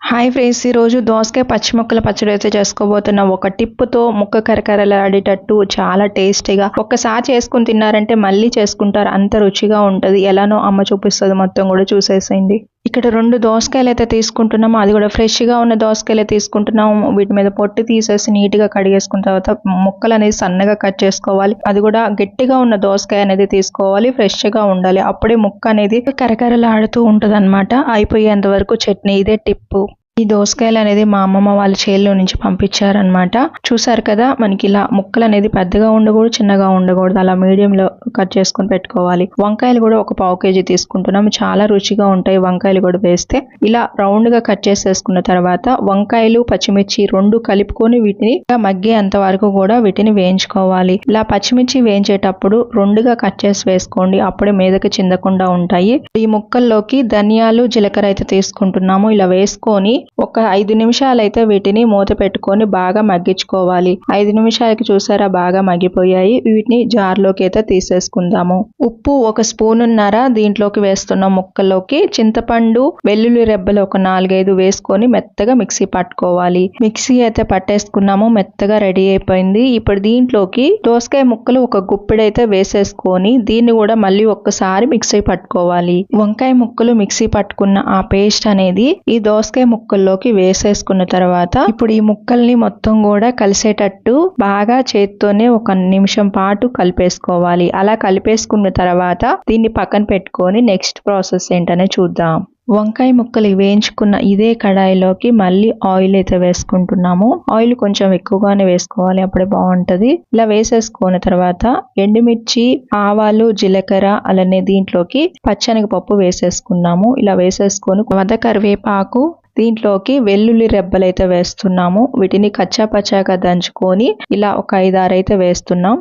Hi friends ఈరోజు దోసకాయ పచ్చి ముక్కల పచ్చడి అయితే చేసుకోబోతున్న. ఒక టిప్పుతో ముక్క కరకరలాడేటట్టు చాలా టేస్టీగా ఒక్కసారి చేసుకుని తిన్నారంటే మళ్ళీ చేసుకుంటారు. అంత రుచిగా ఉంటుంది. ఎలానో అమ్మ చూపిస్తుంది. మొత్తం కూడా చూసేసేయండి. ఇక్కడ రెండు దోసకాయలు అయితే తీసుకుంటున్నాము. అది కూడా ఫ్రెష్గా ఉన్న దోసకాయలు తీసుకుంటున్నాము. వీటి మీద పొట్టు తీసేసి నీట్గా కడిగేసుకున్న తర్వాత ముక్కలు అనేది సన్నగా కట్ చేసుకోవాలి. అది కూడా గట్టిగా ఉన్న దోసకాయ అనేది తీసుకోవాలి. ఫ్రెష్గా ఉండాలి. అప్పుడే ముక్క అనేది కరకరలాడుతూ ఉంటుంది అనమాట అయిపోయేంత వరకు చట్నీ ఇదే టిప్పు. ఈ దోసకాయలు అనేది మా అమ్మమ్మ వాళ్ళ చేల్లో నుంచి పంపించారనమాట చూసారు కదా మనకి ఇలా ముక్కలు అనేది పెద్దగా ఉండకూడదు చిన్నగా ఉండకూడదు. అలా మీడియంలో కట్ చేసుకుని పెట్టుకోవాలి. వంకాయలు కూడా ఒక పావు కేజీ తీసుకుంటున్నాం. చాలా రుచిగా ఉంటాయి వంకాయలు కూడా వేస్తే. ఇలా రౌండ్గా కట్ చేసేసుకున్న తర్వాత వంకాయలు పచ్చిమిర్చి రెండు కలుపుకొని వీటిని మగ్గేంత వరకు కూడా వీటిని వేయించుకోవాలి. ఇలా పచ్చిమిర్చి వేయించేటప్పుడు రెండుగా కట్ చేసి వేసుకోండి. అప్పుడే మీదకి చిందకుండా ఉంటాయి. ఈ ముక్కల్లోకి ధనియాలు జీలకర్ర అయితే తీసుకుంటున్నాము. ఇలా వేసుకొని ఒక ఐదు నిమిషాలు అయితే వీటిని మూత పెట్టుకొని బాగా మగ్గించుకోవాలి. ఐదు నిమిషాలకి చూసారా? బాగా మగ్గిపోయాయి. వీటిని జార్లోకి అయితే తీసేసుకుందాము. ఉప్పు ఒక స్పూన్ ఉన్నార దీంట్లోకి వేస్తున్న ముక్కల్లోకి చింతపండు వెల్లుల్లి రెబ్బలు ఒక నాలుగైదు వేసుకొని మెత్తగా మిక్సీ పట్టుకోవాలి. మిక్సీ అయితే పట్టేసుకున్నాము. మెత్తగా రెడీ అయిపోయింది. ఇప్పుడు దీంట్లోకి దోసకాయ ముక్కలు ఒక గుప్పిడైతే వేసేసుకొని దీన్ని కూడా మళ్ళీ ఒక్కసారి మిక్సీ పట్టుకోవాలి. వంకాయ ముక్కలు మిక్సీ పట్టుకున్న ఆ పేస్ట్ అనేది ఈ దోసకాయ ముక్కలు ముక్కల్లోకి వేసేసుకున్న తర్వాత ఇప్పుడు ఈ ముక్కల్ని మొత్తం కూడా కలిసేటట్టు బాగా చేత్తోనే ఒక నిమిషం పాటు కలిపేసుకోవాలి. అలా కలిపేసుకున్న తర్వాత దీన్ని పక్కన పెట్టుకొని నెక్స్ట్ ప్రాసెస్ ఏంటనే చూద్దాం. వంకాయ ముక్కలు వేయించుకున్న ఇదే కడాయిలోకి మళ్ళీ ఆయిల్ అయితే వేసుకుంటున్నాము. ఆయిల్ కొంచెం ఎక్కువగానే వేసుకోవాలి అప్పుడే బాగుంటది. ఇలా వేసేసుకున్న తర్వాత ఎండుమిర్చి ఆవాలు జీలకర్ర అలానే దీంట్లోకి పచ్చనగపప్పు వేసేసుకున్నాము. ఇలా వేసేసుకొని వద కరివేపాకు దీంట్లోకి వెల్లుల్లి రెబ్బలైతే వేస్తున్నాము. వీటిని కచ్చాపచ్చాగా దంచుకొని ఇలా ఒక ఐదారు అయితే వేస్తున్నాం.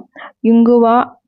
ఇంగువ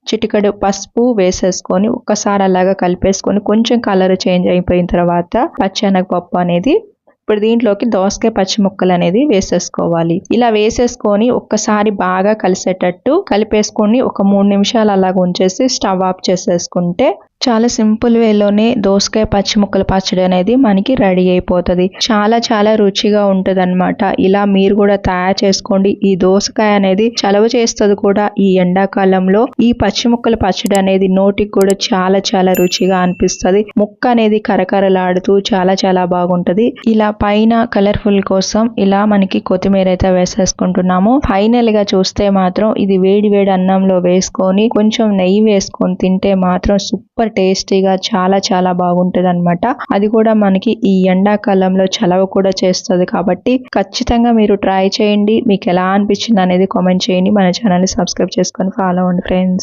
చిటికడు పసుపు వేసేసుకొని ఒక్కసారి అలాగా కలిపేసుకొని కొంచెం కలర్ చేంజ్ అయిపోయిన తర్వాత పచ్చెనగపప్పు అనేది ఇప్పుడు దీంట్లోకి దోసకాయ పచ్చి ముక్కలు అనేది వేసేసుకోవాలి. ఇలా వేసేసుకొని ఒక్కసారి బాగా కలిసేటట్టు కలిపేసుకొని ఒక మూడు నిమిషాలు అలాగ ఉంచేసి స్టవ్ ఆఫ్ చేసేసుకుంటే చాలా సింపుల్ వేలోనే దోసకాయ పచ్చి ముక్కల పచ్చడి అనేది మనకి రెడీ అయిపోతుంది. చాలా చాలా రుచిగా ఉంటుంది అనమాట ఇలా మీరు కూడా తయారు చేసుకోండి. ఈ దోసకాయ అనేది చలవ చేస్తుంది కూడా ఈ ఎండాకాలంలో. ఈ పచ్చి ముక్కల పచ్చడి అనేది నోటికి కూడా చాలా చాలా రుచిగా అనిపిస్తుంది. ముక్క అనేది కరకరలాడుతూ చాలా చాలా బాగుంటది. ఇలా పైన కలర్ఫుల్ కోసం ఇలా మనకి కొత్తిమీర అయితే వేసేసుకుంటున్నాము. ఫైనల్గా చూస్తే మాత్రం ఇది వేడి వేడి అన్నంలో వేసుకొని కొంచెం నెయ్యి వేసుకొని తింటే మాత్రం సూపర్ సూపర్ టేస్టీగా చాలా చాలా బాగుంటుంది అనమాట అది కూడా మనకి ఈ ఎండాకాలంలో చలవ కూడా చేస్తుంది కాబట్టి ఖచ్చితంగా మీరు ట్రై చేయండి. మీకు ఎలా అనిపించింది అనేది కామెంట్ చేయండి. మన ఛానల్ని సబ్స్క్రైబ్ చేసుకొని ఫాలో అవ్వండి ఫ్రెండ్స్.